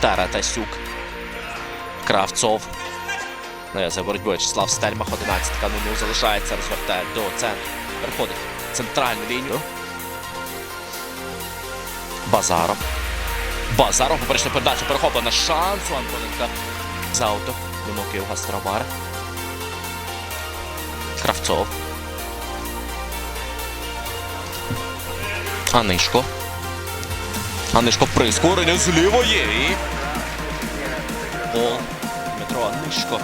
Таратасюк. Кравцов. Не, за боротьбою В'ячеслав Стельмах, 11 ну, ну залишається, розвертає до центру. Переходить в центральну лінію. Базаров. Базаров, поперечна передача перехоплена. Шанс у Антоненка. За ауто. Вимокив Гастромар. Кравцов. Анишко. Анишко прискорення з лівої. І... Гол. Дмитро Анишко.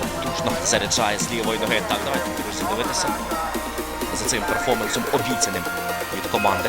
Потужно заряджає з лівої ноги. Так, давайте, друзі, дивитися за цим перформансом обіцяним від команди.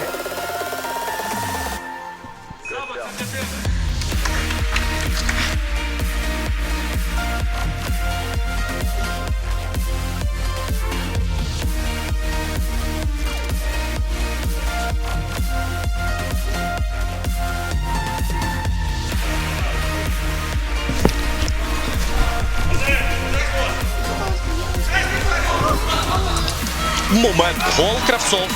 Момент. Гол Кравцов.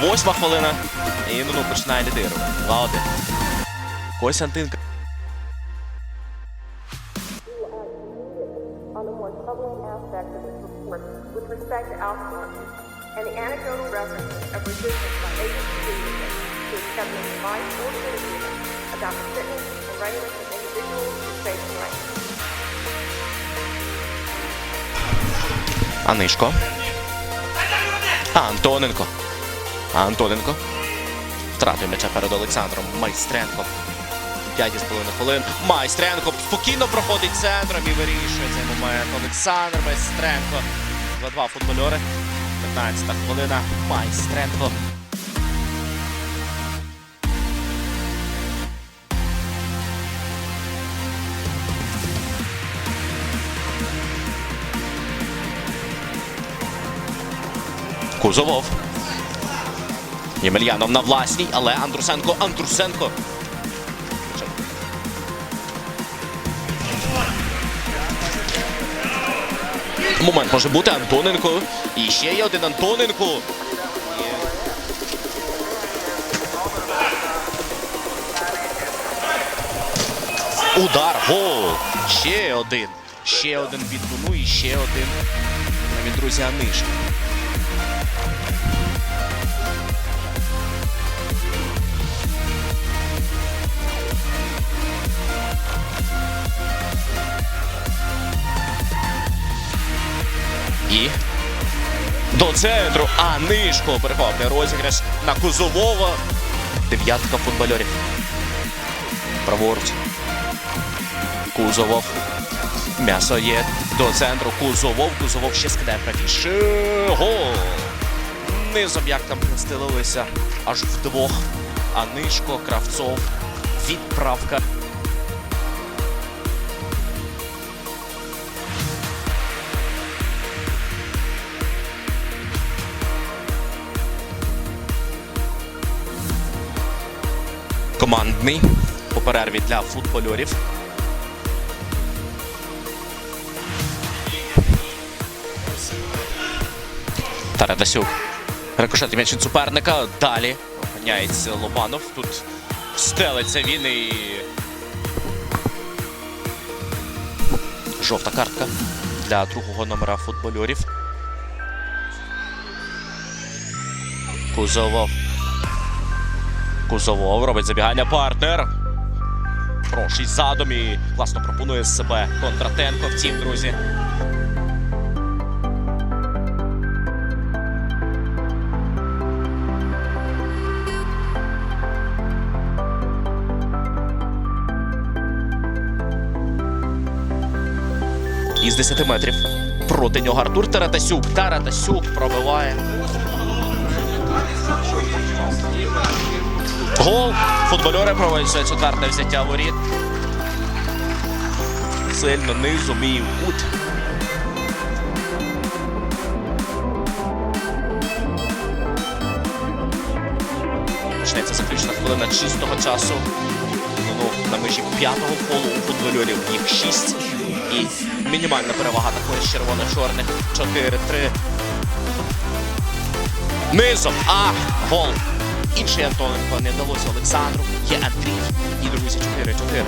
Восьма хвилина. І ну, ну починає лідирувати. 2-1. Костянтин on the more troubling aspect of this report with respect to outsourcing and the anecdotal reference of resistance by agency leadership to accepting advice or criticism about the fitness and readiness of individuals to face rights. Анишко. Антоненко. Антоненко. Втратив м'яча перед Олександром Майстренко. 5,5 хвилин. Майстренко спокійно проходить центром і вирішує цей момент. Олександр Майстренко. 2-2 футбольори. 15 хвилина. Майстренко. Кузовов. Ємельянов на власній, але Андрусенко, Андрусенко. Момент може бути Антоненко. І ще є один Антоненко. Удар, гол. Ще один. Ще один від Дуну і ще один від друзі Анишка. Центру Анишко перехоплює розіграш на Кузовова. Дев'ятка футбольорів. Праворуч. Кузовов. М'ясо є до центру. Кузовов. Кузовов ще скидає правіше. Гол. Низом як там стелилися аж вдвох. Анишко, Кравцов. Відправка. Командний по перерві для футбольорів. Тарадасюк. Рикошет м'яч від суперника. Далі опиняється Лобанов. Тут стелиться він і. Жовта картка для другого номера футбольорів. Кузовов. Кузовов робить забігання партнер. Хороший задум і класно пропонує себе Кондратенко. Втім, друзі. Із 10 метрів проти нього Артур Таратасюк. Таратасюк пробиває. Гол. Футбольори своє четверте взяття воріт. Сильно низом і в кут. Почнеться заключна хвилина чистого часу. Ну, на межі п'ятого колу у футбольорів їх шість. І мінімальна перевага такої червоно-чорних. 4-3. Низом. А, гол. Інший Антоненко не вдалося Олександру. Є Андрій. І друзі 4-4.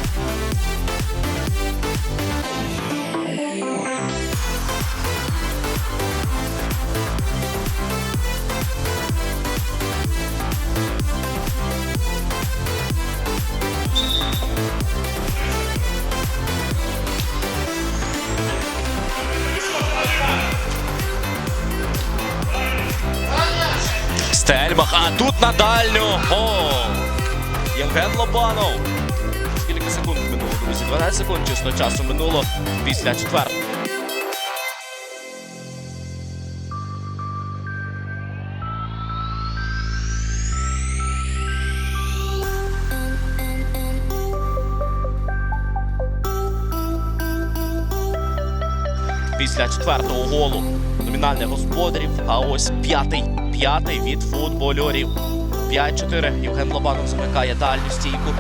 Тут на дальню. Гол! Євген Лобанов. Скільки секунд минуло, друзі? 12 секунд чисто часу минуло після четвертого. Після четвертого голу номінальних господарів. А ось п'ятий, п'ятий від футбольорів. 5-4. Євген Лобанов замикає дальню стійку.